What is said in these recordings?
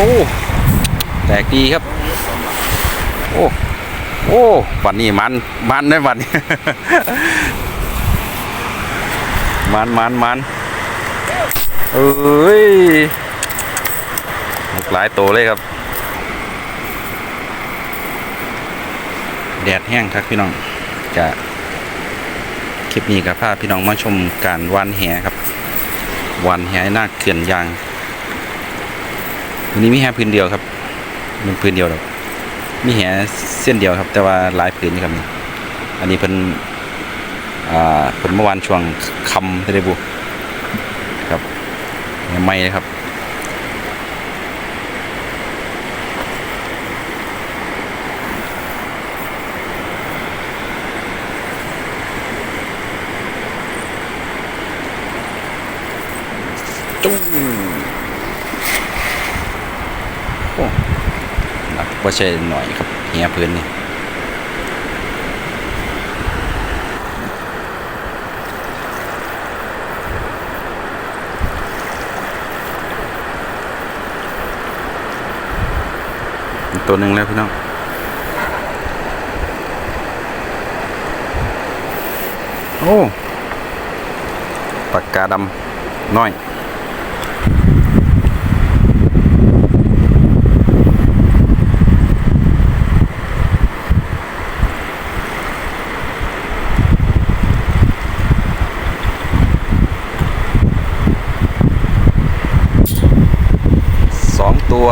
อ้แตกดีครับ โอ้โอ้วันนี้มันมันได้วันนี้มันมันมันเอ้ยหลายตัวเลยครับ แดดแห้งครับพี่น้องจะคลิปนี้กับพาพี่น้องมาชมการวานแหครับวานแหหน้าเขื่อนยาง วันนี้มีแหพื้นเดียวครับ มันพื้นเดียวหรอกมีแหเส้นเดียวครับ แต่ว่าหลายพื้นครับนี่อันนี้เป็นอ่าเป็นเมื่อวานช่วงคำเทเลบุครับไม่เลยครับจุ้งโอ้หนัก ว่าใช่หน่อยครับเฮียพื้นนี่ตัวหนึ่งแล้วพี่น้องโอ้ปากกาดำน้อย สองตัว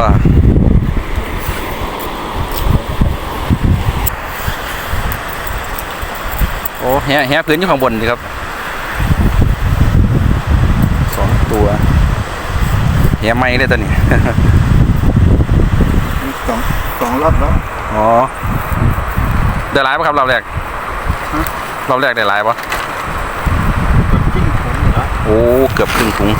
โอ้แฮะแฮะพื้นอยู่ข้างบนดีครับสองตัวแฮะไม่เลยตัวนี้สองสองรอบแล้วอ๋อได้หลายปะครับรอบแรกฮะรอบแรกได้หลายปะกับจิ้งผมเหรอโอ้เกือบครึ่งถุง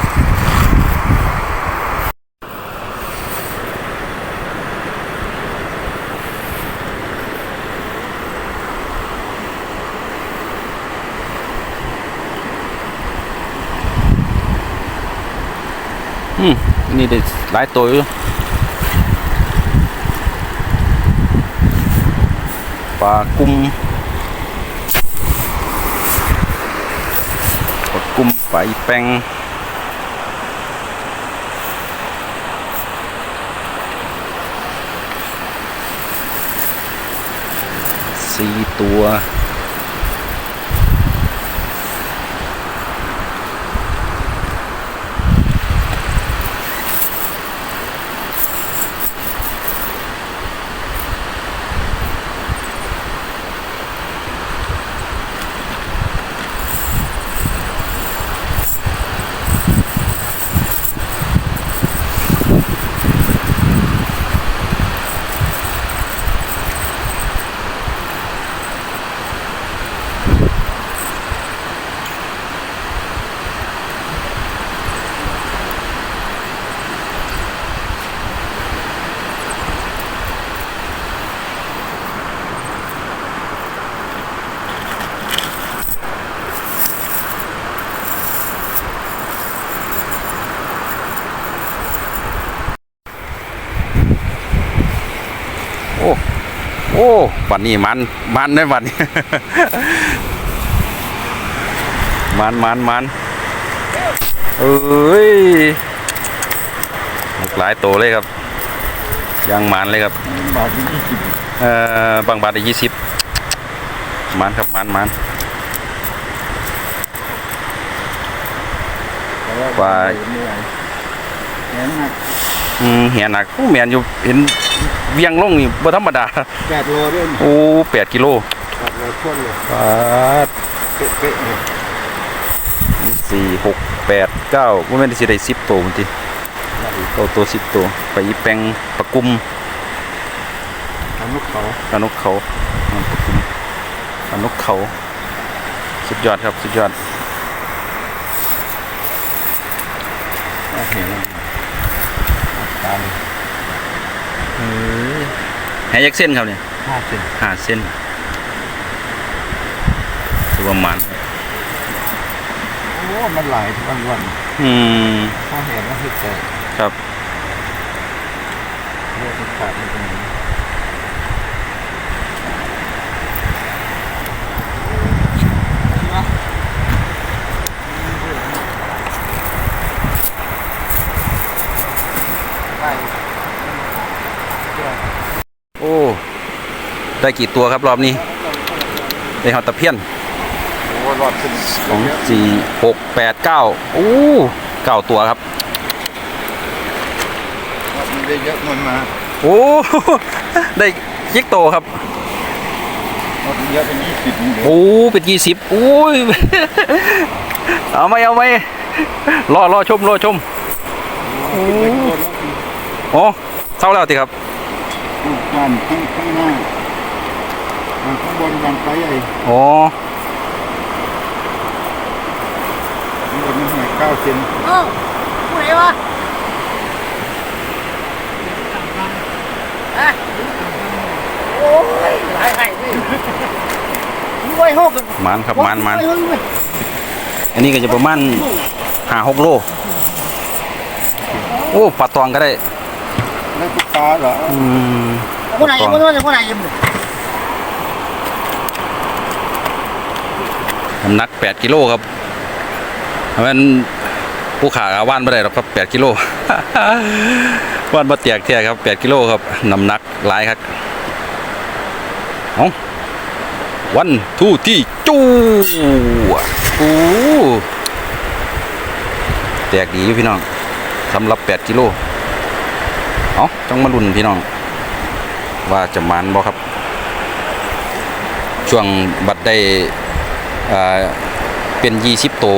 อืมนี่ได้หลายตัวอยู่ปลากุ้มปลากุ้มปลาอีแปงสี่ตัว โอ้วันนี้มันมันได้วันนี้มันมันมันเอ้ยหลายตัวเลยครับยังมันเลยครับบาทยี่สิบเอ่อบางบาทได้ยี่สิบมันครับมันมันแต่ว่าว่าไม่ไหวแหนหนัก อืมเหียหนักโอ้แมนอยู่เห็นเวียงลงนี่บ่ธรรมดา แปดโลด้วยนี่โอ้แปดกิโลแปดโลท้วนเลยปาดเป๊ะๆเลยสี่หกแปดเก้าว่าแม่นสิได้สิบตัวมันทีเก้าตัวสิบตัวไปอีแปงปะกุมทำลูกเขาปลานกเขาอ่าปะกุมปลานกเขา สุดยอดครับ สุดยอดเอาเห็นแล้วตามแหยักเส้นครับเนี่ยห้าสิบห้าเส้นถือว่ามัน โอ้ มันหลายทุกวันวันอืมถ้าเห็นก็คือแต่ครับขาดไม่เป็นไรได้ โอ้ ได้กี่ตัวครับรอบนี้ได้หอตะเพียนโอ้รอดขึ้นสองสี่หกแปดเก้าโอ้เก้าตัวครับรอดมันได้เยอะมันมาโอ้ได้ยิกโตครับรอดมันเยอะเป็นยี่สิบนี่เดี๋ยวโอ้เป็นยี่สิบโอ้ยเอาไหมเอาไหมรอรอชมรอชมขึ้นไปข้างบนแล้วโอ้เศร้าแล้วติครับ ด้านข้างข้างหน้าอ่าข้างบนด้านไปไอ้โอ้ข้างบนมันหายเก้าเซนเอ้าผู้ไหนวะอะโอ้ยหลายไห้เลยรวยหกกันมันครับมันมันรวยรวยอันนี้ก็จะประมาณห้าหกโล โอ้ปลาตองก็ได้ แล้วตุ๊กตาเหรออืมผู้ไหนยังไม่รู้เลยผู้ไหนยังน้ำหนักแปดกิโลครับมันผู้ขาว่านไม่ได้หรอกครับแปดกิโลว่านมาเตียกเทียครับแปดกิโลครับน้ำหนักหลายครับเอาวันทูที่จู้โอ้แตกดีอยู่พี่น้องสำหรับแปดกิโล เอาจ้องมาลุ้นพี่น้อง ว่าจะมันบ่ครับ ช่วงบัดได้อ่าเป็นยี่สิบโตว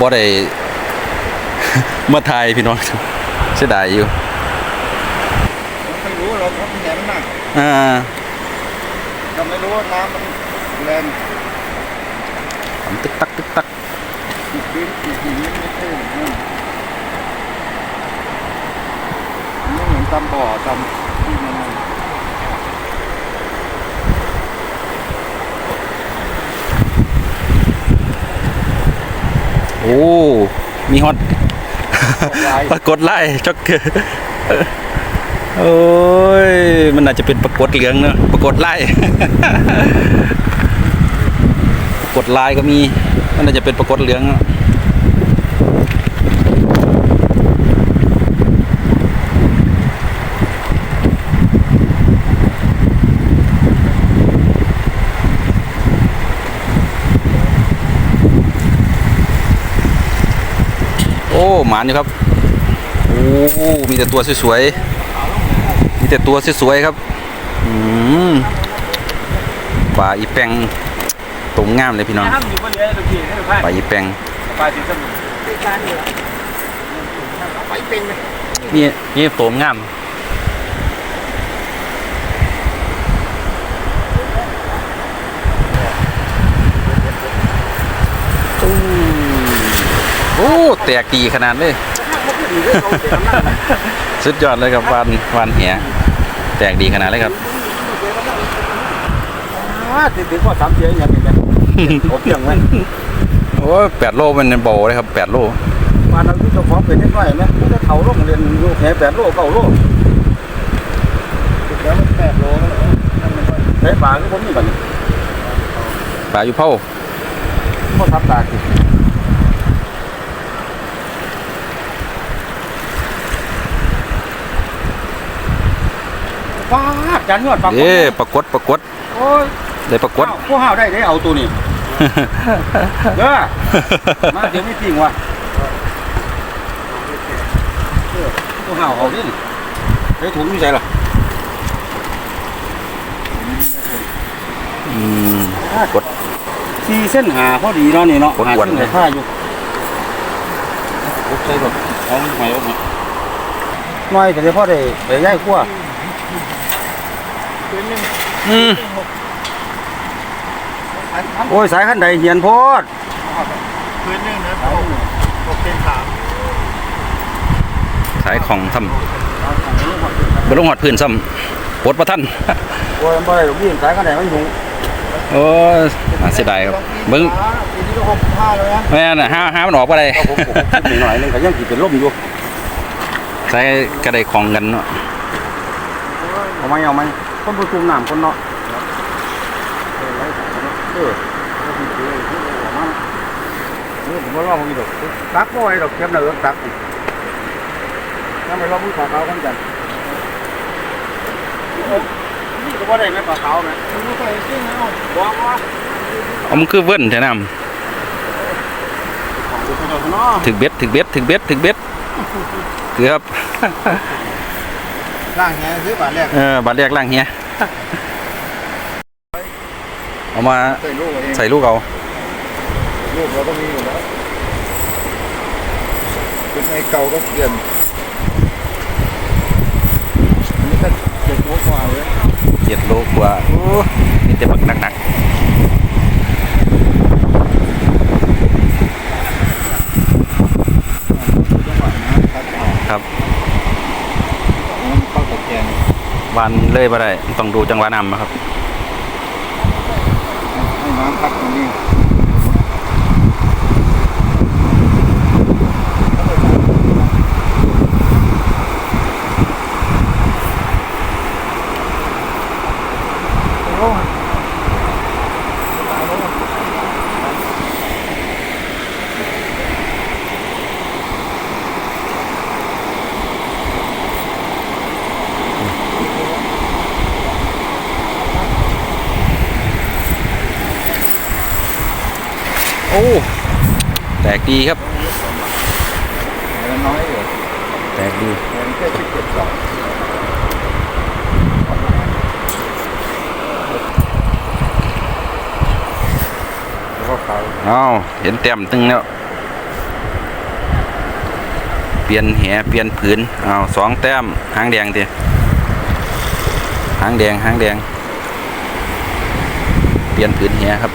บ่ได้เมื่อไทยพี่น้องเสียดายอยู่ไม่รู้เราเพราะมันแหนมหนักอ่าเราไม่รู้ว่าน้ำมันแรงตึกตักตึกตัก อีกพื้นอีกหินมันไม่ใช่อย่างนั้นมันไม่เหมือนตำบ่อตำที่มันโอ้ มีฮอตลายปรากฏไล่ช็อกเกอร์โอ้ย มันอาจจะเป็นปรากฏเหลืองเนอะปรากฏไล่ปรากฏลายก็มี มันอาจจะเป็นปรากฏเหลืองอะ หมานอยู่ครับโอ้มีแต่ตัวสวยๆมีแต่ตัวสวยๆครับอืมปลาอีแปงตรงงามเลยพี่น้องห้ามอยู่บนเรือตะกี้ให้ดูพายปลาอีแปงปลาสีส้มเป็นการเหนือไปเป็นเลยนี่นี่โตมงาม อ้แตกดีขนาดเลยสุดยอดเลยครับวานวานเหียแตกดีขนาดเลยครับอ่าติดติดข้อสามเสียอย่างนี้กันเขาเพียงไว้โอ้แปดโลมันในโบเลยครับแปดโลมาเราที่เจ้าของเป็นนิดหน่อยไหมไม่ได้เขาลงเรียนลูกแค่แปดโลเก้าโลสุดแล้วมันแปดโลแล้วเหรอนั่นมันก็ใช้ปลาก็ผมนี่บัดนี้ปลาอยู่เผาเขาทับตาคือ ว้าจานยอดปลาเอ้ปรากฏปรากฏโอ้ยได้ปรากฏผู้ห้าวได้ได้เอาตัวนี้เด้อมาเดี๋ยวไม่จริงว่ะผู้ห้าวเอาดิได้ถุงอยู่ใส่หรออืมกดสี่เส้นหาพอดีเนาะนี่เนาะกดหาอ้วนเส้นเลยหาผ้าอยู่กดใส่แบบเอาหอยออกมาหน่อยแต่เดี๋ยวพ่อได้ไปย่ายขั้ว อืมโอ้ยสายขันใดเหียนโพดพื้นนึงนะโอ้หกเซนสามสายของซ้ำบนลงหอดพื้นซ้ำปดประทันโอ้ยบ่ได้หรอกพี่สายขันใดมันหุงโอ้ยน่าเสียดายครับเบิ้งปีนี้ก็หกห้าแล้วนะแม่น่ะห้าห้ามันออกไปได้ก็ผมผมคิดหน่อยนึงก็ยังสิเป็นลมอยู่ใช้กระไดของกันเนาะโอ้เอาไหมเอาไหม คนผู้ตุ่มน้ำคนเนาะเออเออผมว่าเราไม่ดอกตักบ่อยดอกเข็มเนื้อตักถ้าไม่เราผู้สาวเขาคนจันนี่ก็บ่ได้แม่ปลาขาวแม่มันก็ไปซิ่งเอาบ่บ่เอามันคือเวิ้นแท้น้ของดูเขาเนาะำถึกเบ็ดถึกเบ็ดถึกเบ็ดถึกเบ็ดเกือบ ล่างแหซื้อบาทแรกเออบาดแรกล่างเฮียเอามาใส่ลูกเองใส่ลูกเอาลูกเราก็มีอยู่แล้วเป็นไงเก่าก็เปลี่ยนอันนี้ก็เจ็ดโมงกว่าเลยเจ็ดโลกว่าโอ้นี่แต่บักหนักจังหวะนะครับเอาๆครับ น้ำเข้าตะแกรง วันเลยบ่ได้ต้องดูจังหวะนำครับให้น้ำพักตรงนี้ โอ้แตกดีครับแล้วน้อยอยู่แตกดีเงินแค่สิบเจ็ดดอกแล้วก็ขายอ้าวเห็นเต็มตึงแล้ว เปลี่ยนแหเปลี่ยนผืนอ้าวสองแต้มหางแดงดิหางแดงหางแดง เปลี่ยนผืนแหครับ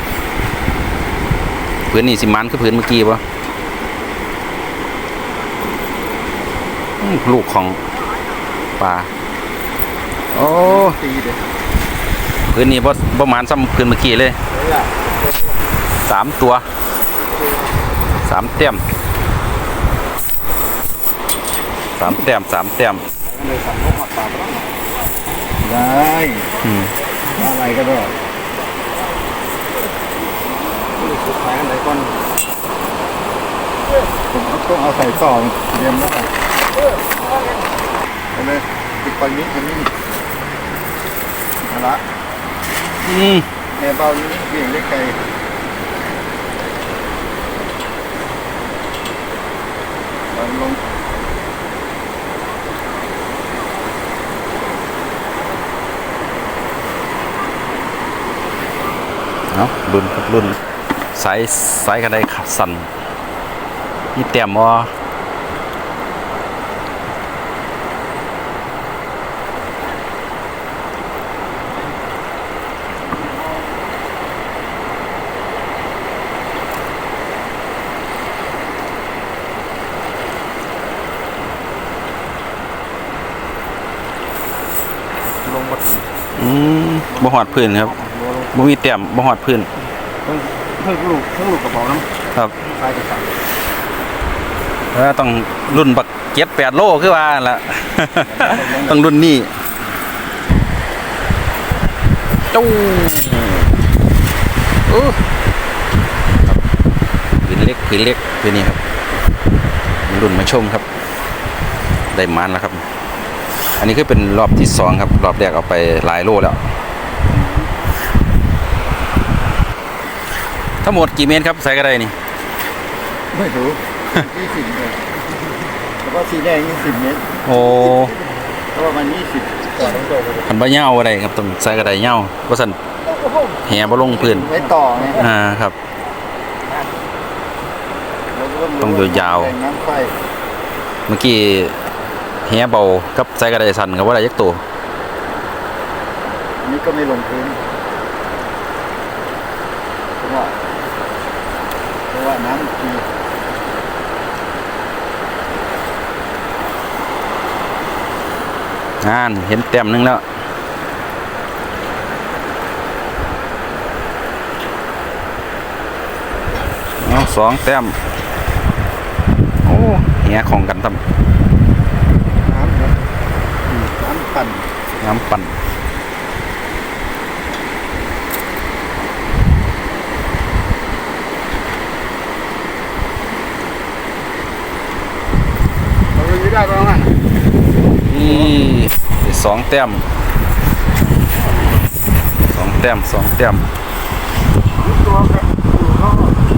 ผืนนี่สิมันคือผืนเมื่อกี้ปะลูกของปลาโอ้ตีเด็ดผืนนี้บ่บ่มานซ้ำผืนเมื่อกี้เลยสามตัวสามแต้มสามแต้มสามแต้มเลยมได้อะไรก็ได้ สุดท้ายอันไหนก่อนผมต้องเอาใส่ซองเย็นแล้วกันเอาเลยติดไปนิดอันนี้เอาละอืมแม่เบานี้เบี่ยงเล็กไกลวางลงเอารุ่นครับรุ่น สายสายกันได้ขัดสั่นนี่แต้มวะอืมบ่หอดพื้นครับบ่มีแต้มบ่หอดพื้น เพิ่งเพิ่งลูกเพิ่งลูกกระเป๋าน้ำครับใส่กระสังเออต้องรุ่นบักเก็บแปดโลคือว่าหั่นละ ต้องรุ่นนี้จู้อู้ครับผืนเล็กผืนเล็กผืนนี้ครับมารุ่นมาชมครับ ได้หมันแล้วครับ อันนี้คือเป็นรอบที่สองครับ รอบแรกเอาไปหลายโลแล้ว ทั้งหมดกี่เมตรครับใส่กระไดนี่ ไม่รู้ ยี่สิบเลยแล้วก็สีแดงยี่สิบเมตรโอ้เพราะว่ามันยี่สิบต่อต้องโตไปคันบ่เหย้าอะไรครับต้องใส่กระไดเหย้าบ่ซั่นแห่บ่ลงพื้นไว้ต่อไงอ่าครับ เราก็รู้ต้องยาวๆแบ่งน้ำไฟเมื่อกี้แห่เบากับใส่กระไดสั่นก็บ่ได้ยักตัว อันนี้ก็ไม่ลงพื้นเพราะว่า เพราะว่าน้ำทีงานเห็นแต้มหนึงแล้วเอาสองแต้มโอ้แห่ของกันทำน้ำนะน้ำปั่นน้ำปั่น ไม่ได้ประมาณนี่ได้สองแต้มสองแต้มสองแต้มตัว